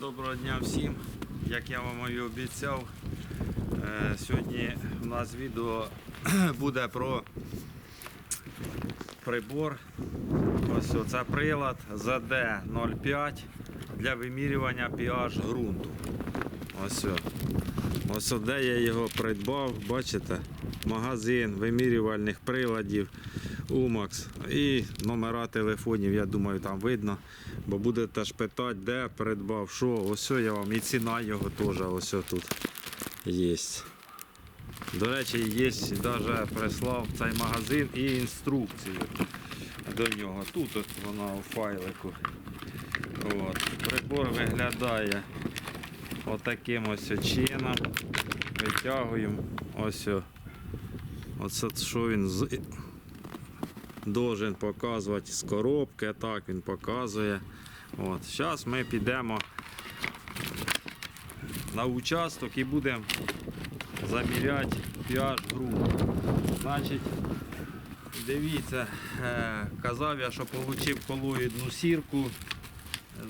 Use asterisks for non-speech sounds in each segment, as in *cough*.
Доброго дня всім. Як я вам і обіцяв, е, сьогодні у нас відео *clears throat* буде про прибор. Ось це прилад ZD05 для вимірювання pH ґрунту. Ось. Ось де я його придбав, бачите? Магазин вимірювальних приладів Umax і номера телефонів, я думаю, там видно. Бо будете ж питати, де придбав, що. Ось я вам і ціна його теж ось тут є. До речі, є навіть прислав цей магазин і інструкцію до нього. Тут от вона у файлику. От. Прибор виглядає отаким ось чином. Витягуємо. Ось. Оце що він з... должен показувати з коробки, так він показує. От. Зараз ми підемо на участок і будемо заміряти pH ґрунту. Значить, дивіться, е, казав я, що отримав колоїдну сірку.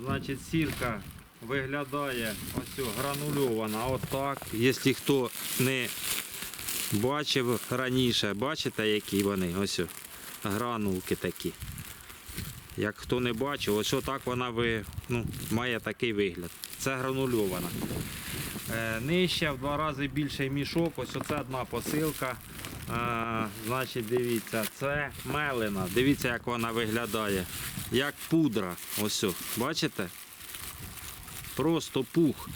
Значить, сірка виглядає ось гранульована отак. Якщо хто не бачив раніше, бачите, які вони? Ось гранулки такі. Як хто не бачив, ось отак вона ви, ну, має такий вигляд. Це гранульована. Е, нижче в два рази більший мішок. Ось оце одна посилка. Е, значить, дивіться, це мелина. Дивіться, як вона виглядає. Як пудра. Ось, бачите? Просто пух.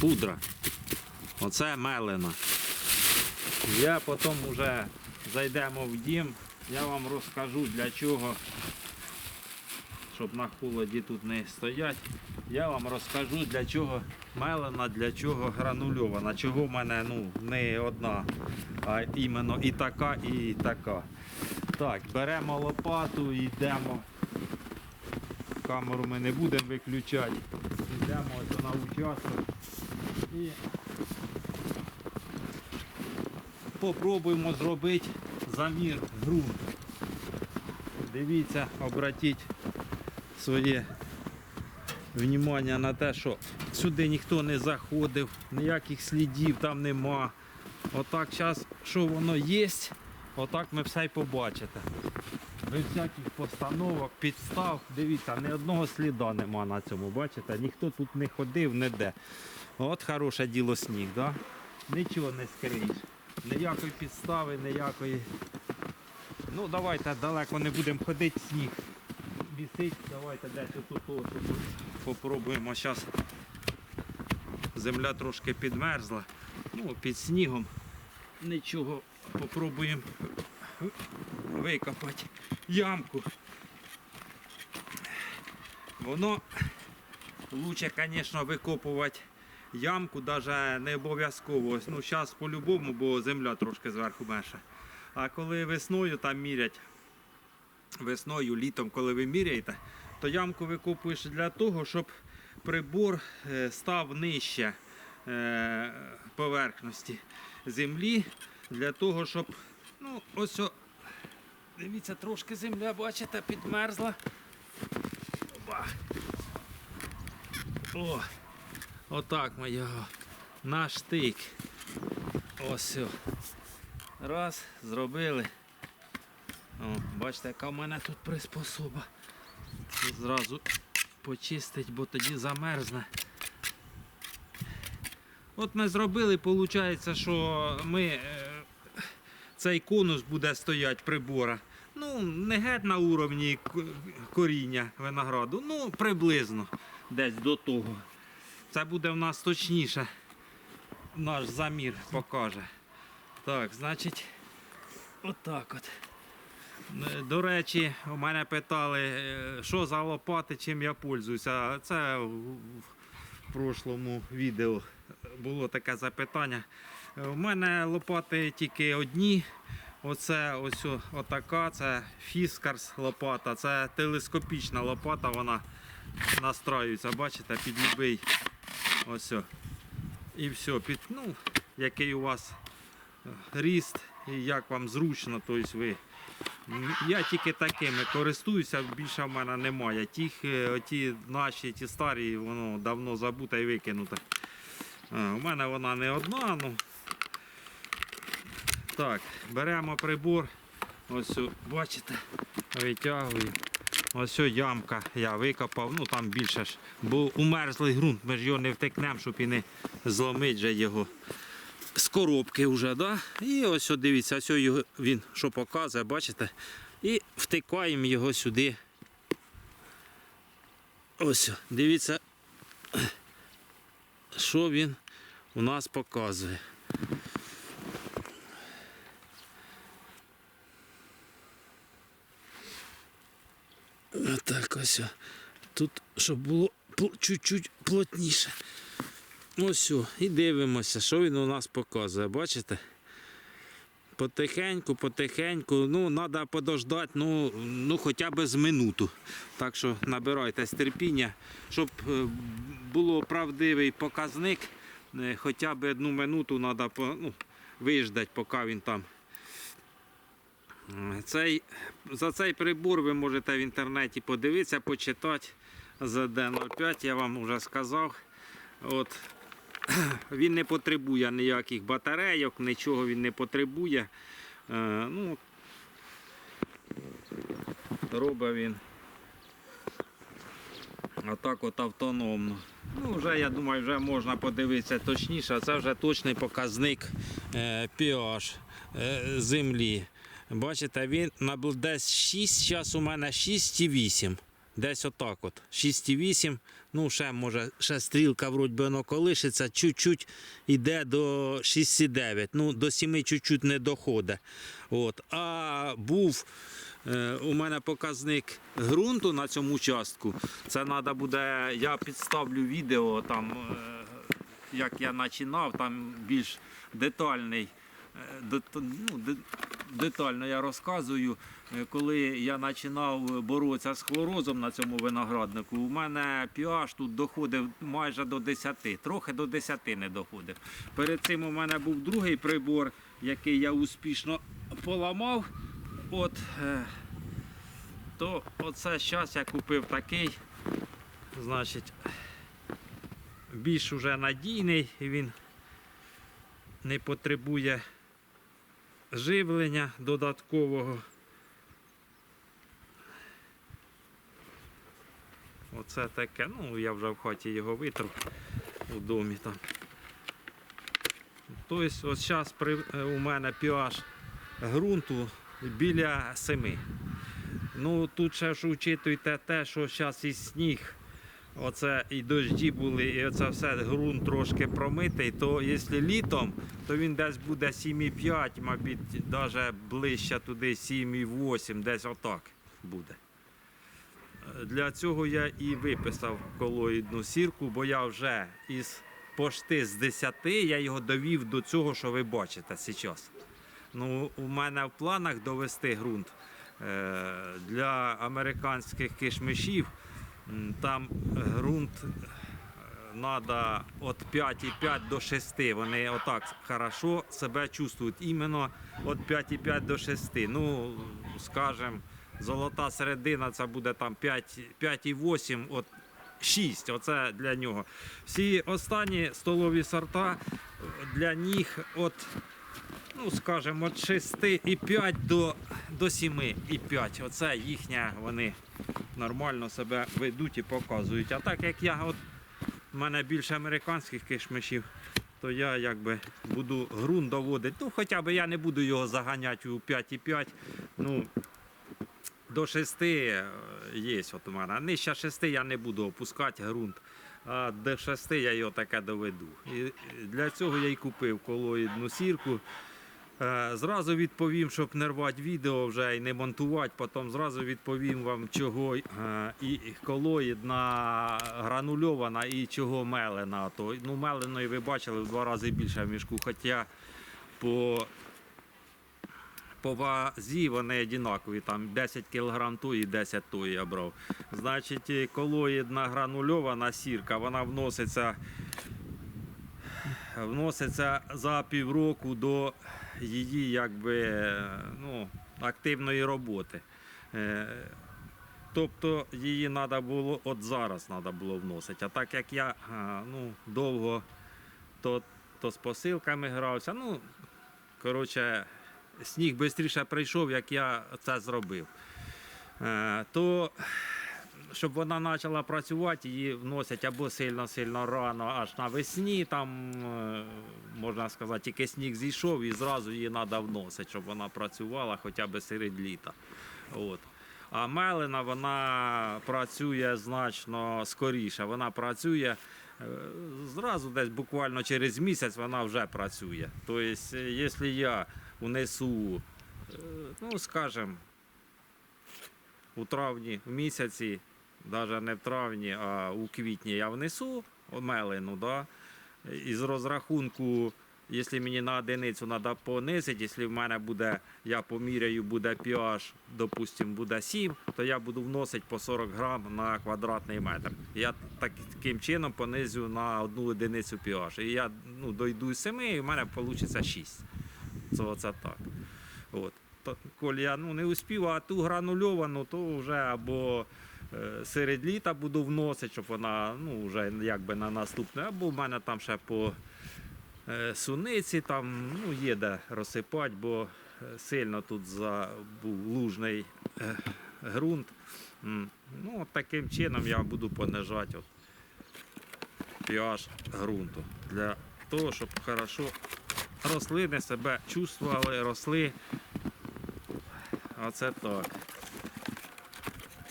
Пудра. Оце мелина. Я потім вже зайдемо в дім, я вам розкажу для чого, щоб на холоді тут не стоять. Я вам розкажу для чого мелена, для чого гранульована. Чого в мене ну, не одна, а іменно і така, і така. Так, беремо лопату йдемо. Камеру ми не будемо виключати. Йдемо на участок і попробуємо зробити замір ґрунту. Дивіться, обратіть своє внимання на те, що сюди ніхто не заходив, ніяких слідів там нема. Отак зараз, що воно є, отак ми все й побачите. Без всяких постановок, підстав, дивіться, ні одного сліда нема на цьому, бачите? Ніхто тут не ходив, ніде. От хороше діло сніг, да? Нічого не скриєш. Ніякої підстави, ніякої. Ну давайте далеко не будемо ходити, сніг вісить. Давайте десь отут от, от, попробуємо зараз. Земля трошки підмерзла. Ну, під снігом нічого. Попробуємо викопати ямку. Воно лучше, звісно, викопувати ямку, навіть не обов'язково. Ну, зараз по-любому, бо земля трошки зверху менша. А коли весною там мірять, весною, літом, коли ви міряєте, то ямку викопуєш для того, щоб прибор е, став нижче е, поверхності землі, для того, щоб, ну, ось, о, дивіться, трошки земля, бачите, підмерзла. Опа. О, отак ми його на штик. Ось. о. Раз, зробили. О, бачите, яка в мене тут приспособа. Зразу почистить, бо тоді замерзне. От ми зробили, виходить, що ми, е, цей конус буде стояти прибора. Ну, не геть на уровні коріння винограду, ну приблизно десь до того. Це буде в нас точніше. Наш замір покаже. Так, значить, отак от. Е, До речі, у мене питали, е, що за лопати, чим я пользуюся. Це в в прошлому відео було таке запитання. Е, У мене лопати тільки одні. Оце ось отака, це Фіскарс лопата, це телескопічна лопата, вона настраюється, бачите, під любий. Ось. І все, під, ну, який у вас ріст і як вам зручно, тобто ви Я тільки такими користуюся, більше в мене немає. Ті, е, ті наші, ті старі, воно давно забуте і викинуте. У мене вона не одна. Ну. Так, беремо прибор. Ось, бачите, витягую. Ось ямка я викопав, ну там більше ж. Бо умерзлий ґрунт, ми ж його не втекнемо, щоб і не зломити же його з коробки вже, да? І ось о, дивіться, ось його, він що показує, бачите? І втикаємо його сюди. Ось, дивіться, що він у нас показує. Отак ось. Тут, щоб було чуть-чуть плотніше. Ось, о, і дивимося, що він у нас показує. Бачите? Потихеньку, потихеньку, ну, треба подождати, ну, ну, хоча б з минуту. Так що набирайтесь терпіння, щоб е, було правдивий показник, е, хоча б одну минуту треба ну, виждати, поки він там. Цей, за цей прибор ви можете в інтернеті подивитися, почитати. За D05 я вам вже сказав. От, *clears throat* він не потребує ніяких батарейок, нічого він не потребує. Е, ну, робить він отак от автономно. Ну, вже, я думаю, вже можна подивитися точніше. Це вже точний показник е, pH е, землі. Бачите, він набл- десь 6, зараз у мене 6,8. Десь отак от. 6,8. Ну, ще може, ще стрілка вроді би воно колишиться, чуть-чуть йде до 6,9. Ну, до 7 чуть-чуть не доходить. От. А був е, у мене показник ґрунту на цьому участку. Це треба буде, я підставлю відео там, е, як я починав, там більш детальний. е, дет- ну, де- детально я розказую, Е, коли я починав боротися з хлорозом на цьому винограднику, у мене pH тут доходив майже до 10, трохи до 10 не доходив. Перед цим у мене був другий прибор, який я успішно поламав. От, е, то оце зараз я купив такий, значить, більш уже надійний, він не потребує живлення додаткового. Оце таке, ну я вже в хаті його витру у домі там. Тобто, ось зараз при, е, у мене pH ґрунту біля 7. Ну тут ще ж учитуйте те, що зараз і сніг, оце і дожді були, і оце все ґрунт трошки промитий, то якщо літом, то він десь буде 7,5, мабуть, навіть ближче туди 7,8, десь отак буде. Для цього я і виписав колоїдну сірку, бо я вже із пошти з 10 я його довів до цього, що ви бачите зараз. Ну, у мене в планах довести ґрунт е, для американських кишмишів. Там ґрунт треба від 5,5 до 6. Вони отак хорошо себе чувствують. Іменно від 5,5 до 6. Ну, скажімо, золота середина це буде там 5,8 от 6. Оце для нього. Всі останні столові сорта е, для них от, ну скажімо, від 6,5 до, до 7,5. Оце їхня, вони нормально себе ведуть і показують. А так як я от у мене більше американських кишмишів, то я якби буду ґрунт доводити. Ну, хоча б я не буду його заганяти у 5,5. Ну, до 6 є от у мене. Нижче 6 я не буду опускати ґрунт. А до 6 я його таке доведу. І для цього я й купив колоїдну сірку. Е, Зразу відповім, щоб не рвати відео вже і не монтувати, потім зразу відповім вам, чого е, і колоїдна гранульована і чого мелена. То, ну, меленої ви бачили в два рази більше в мішку, хоча по, по вазі вони однакові, там 10 кг тої, 10 тої я брав. Значить, колоїдна гранульована сірка, вона вноситься вноситься за півроку до її якби, ну, активної роботи. Е, Тобто її треба було от зараз треба було вносити. А так як я ну, довго то, то з посилками грався, ну, коротше, сніг швидше прийшов, як я це зробив. Е, то щоб вона почала працювати, її вносять або сильно-сильно рано, аж навесні, там, е, можна сказати, тільки сніг зійшов і зразу її треба вносити, щоб вона працювала хоча б серед літа. От. А мелина вона працює значно скоріше. Вона працює е, зразу десь буквально через місяць вона вже працює. Тобто, якщо я унесу, е, ну скажімо, у травні в місяці, навіть не в травні, а у квітні я внесу мелину, да? із розрахунку, якщо мені на одиницю треба понизити, якщо в мене буде, я поміряю, буде pH, допустимо, буде 7, то я буду вносити по 40 грам на квадратний метр. Я таким чином понизю на одну одиницю pH. І я ну, дойду з 7, і в мене вийде 6. Це оце так. От. Коли я ну, не успів, а ту гранульовану, то вже або серед літа буду вносити, щоб вона ну, вже якби на наступне, або в мене там ще по е, суниці там, ну, є де розсипати, бо е, сильно тут був лужний е, ґрунт. Ну, от таким чином я буду понижати от, pH ґрунту. Для того, щоб хорошо рослини себе чувствували, росли. Оце так.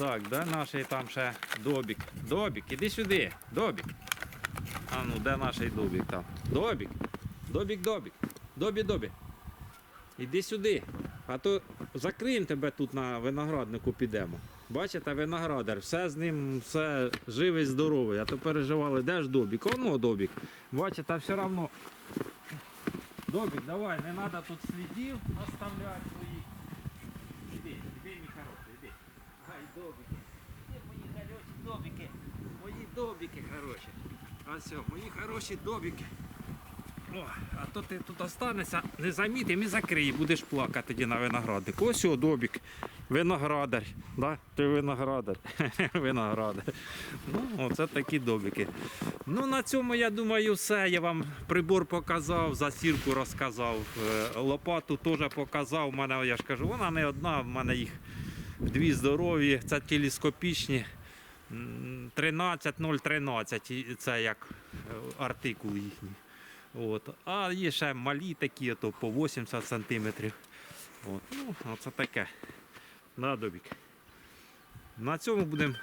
Так, де наш там ще добік? Добік, іди сюди, добік. А ну, де наш добік там? Добік. Добік, добік. Добі, добі. Іди сюди. А то закриємо тебе тут на винограднику підемо. Бачите, виноградар, все з ним, все живий, здоровий. А то переживали, де ж добік? Оно добік. Бачите, все одно. Добік, давай, не треба тут слідів оставляти своїх. Іди, іди, мій хороший, іди. Ай, добіки. Де мої хороші добіки? Мої добіки хороші. Все, мої хороші добіки. О, а то ти тут останешся, не замітим і закрий, будеш плакати тоді на винограднику. Ось о, добік. Виноградар. Да? Ти виноградар. *laughs* виноградар. Ну, оце такі добіки. Ну, на цьому, я думаю, все. Я вам прибор показав, засірку розказав. Е, Лопату теж показав. У мене, я ж кажу, вона не одна, в мене їх дві здорові, це телескопічні. М, 13013, це як е, артикул їхній. От. А є ще малі такі, то по 80 сантиметрів. От. Ну, оце таке. На добік. На цьому будемо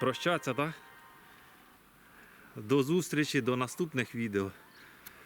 прощатися, так? До зустрічі, до наступних відео.